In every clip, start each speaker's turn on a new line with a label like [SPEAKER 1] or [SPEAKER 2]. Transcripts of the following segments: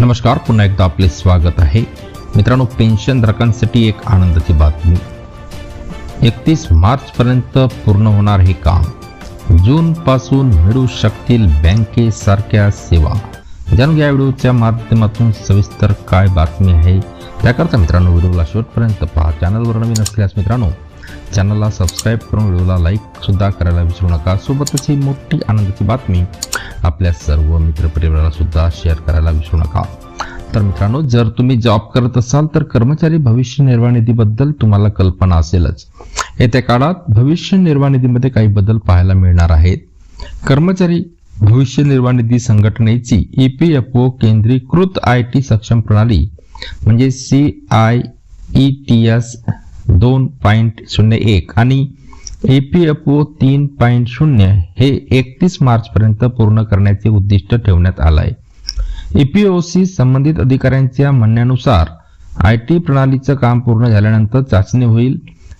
[SPEAKER 1] नमस्कार पुन्हा एकदा आपले स्वागत आहे. मित्रांनो पेन्शन धारकांसाठी एक आनंदाची बातमी. एकतीस मार्च पर्यंत पूर्ण होणार हे काम. जून पासून मिळू शकतील बँकेसारख्या सेवा. जाणून या व्हिडिओच्या माध्यमातून सविस्तर काय बातमी आहे त्याकरता मित्रांनो व्हिडिओला शेवटपर्यंत पहा. चॅनलवर नवीन असल्यास मित्रांनो चॅनलला सबस्क्राईब करून व्हिडिओला लाईक सुद्धा करायला विसरू नका. सोबतच ही मोठी आनंदाची बातमी आपल्या सर्व मित्रपरिवाराला सुद्धा शेअर करायला विसरू नका. तर मित्रांनो जर तुम्ही जॉब करत असाल तर कर्मचारी भविष्य निर्वाह निधीबद्दल तुम्हाला कल्पना असेलच. येत्या काळात भविष्य निर्वाह निधीमध्ये काही बदल पाहायला मिळणार आहेत. कर्मचारी भविष्य निर्वाह निधी संघटनेची ई पी एफ ओ केंद्रीकृत आय टी सक्षम प्रणाली म्हणजे C I E T S दोन पॉईंट शून्य एक आणि ई पी एफ ओ तीन पॉईंट शून्य हे एकतीस मार्च पर्यंत पूर्ण करण्याचे उद्दिष्ट ठेवण्यात आलं आहे ईपीओसी संबंधित अधिकाऱ्यांच्या म्हणण्यानुसार आय टी प्रणालीचं काम पूर्ण झाल्यानंतर चाचणी होईल.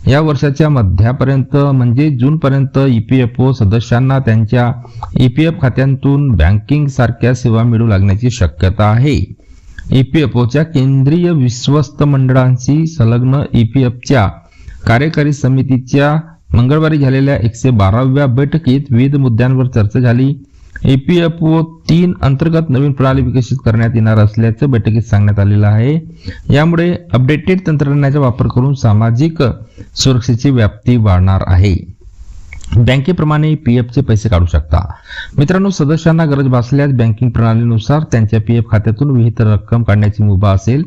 [SPEAKER 1] या वर्षाच्या मध्यापर्यंत म्हणजे जूनपर्यंत ईपीएफओ सदस्यांना त्यांच्या ईपीएफ खात्यांतून बँकिंग सारख्या सेवा मिळू लागण्याची शक्यता आहे. ईपीएफओच्या केंद्रीय विश्वस्त मंडळांशी संलग्न ईपीएफच्या कार्यकारी समितीच्या मंगळवारी झालेल्या एकशे बाराव्या बैठकीत विविध मुद्द्यांवर चर्चा झाली. एपीएफओ तीन अंतर्गत नवीन प्रणाली विकसित करण्यात येणार असल्याचं बैठकीत सांगण्यात आलेलं आहे. यामुळे अपडेटेड तंत्रज्ञानाचा वापर करून सामाजिक सुरक्षेची व्याप्ती वाढणार आहे. बँकेप्रमाणे पी एफचे पैसे काढू शकता. मित्रांनो सदस्यांना गरज भासल्यास बँकिंग प्रणालीनुसार त्यांच्या पी एफ खात्यातून विहित रक्कम काढण्याची मुभा असेल.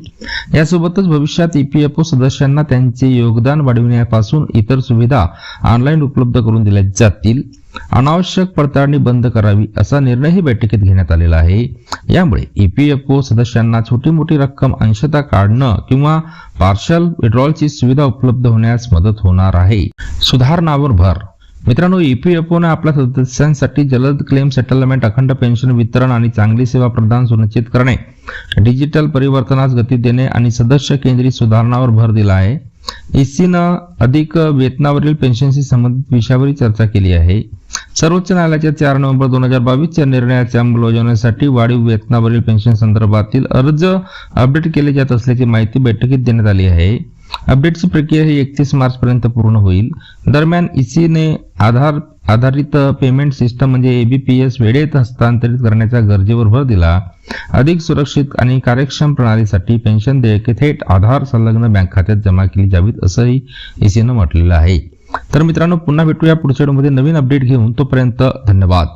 [SPEAKER 1] यासोबतच भविष्यात ईपीएफओ सदस्यांना त्यांचे योगदान वाढविण्यापासून इतर सुविधा ऑनलाईन उपलब्ध करून दिल्या जातील. अनावश्यक पडताळणी बंद करावी असा निर्णयही बैठकीत घेण्यात आलेला आहे. यामुळे ईपीएफओ सदस्यांना छोटी मोठी रक्कम अंशतः काढणं किंवा पार्शल विड्रॉलची सुविधा उपलब्ध होण्यास मदत होणार आहे. सुधारणावर भर मित्रांनो ई पी एफ ओने आपल्या सदस्यांसाठी जलद क्लेम सेटलमेंट अखंड पेन्शन वितरण आणि चांगली सेवा प्रदान सुनिश्चित करणे. डिजिटल परिवर्तनास गती देणे आणि सदस्य केंद्रित सुधारणावर भर दिला आहे. ईसीनं अधिक वेतनावरील पेन्शनशी संबंधित विषयावरही चर्चा केली आहे. सर्वोच्च न्यायालयाच्या चार नोव्हेंबर दोन हजार बावीसच्या निर्णयाच्या अंमलबजावणीसाठी वाढीव वेतनावरील पेन्शन संदर्भातील अर्ज अपडेट केले जात असल्याची माहिती बैठकीत देण्यात आली आहे. अपडेटची प्रक्रिया ही एकतीस मार्च पर्यंत पूर्ण होईल. दरम्यान ईसीने आधार आधारित पेमेंट सिस्टम म्हणजे एबीपीएस वेळेत हस्तांतरित करण्याच्या गरजेवर भर दिला. अधिक सुरक्षित आणि कार्यक्षम प्रणालीसाठी पेन्शन देयके थेट आधार संलग्न बँक खात्यात जमा केली जावीत असंही इसीनं म्हटलेलं आहे. तर मित्रांनो पुन्हा भेटूया पुढच्या व्हिडिओमध्ये नवीन अपडेट घेऊन तोपर्यंत धन्यवाद.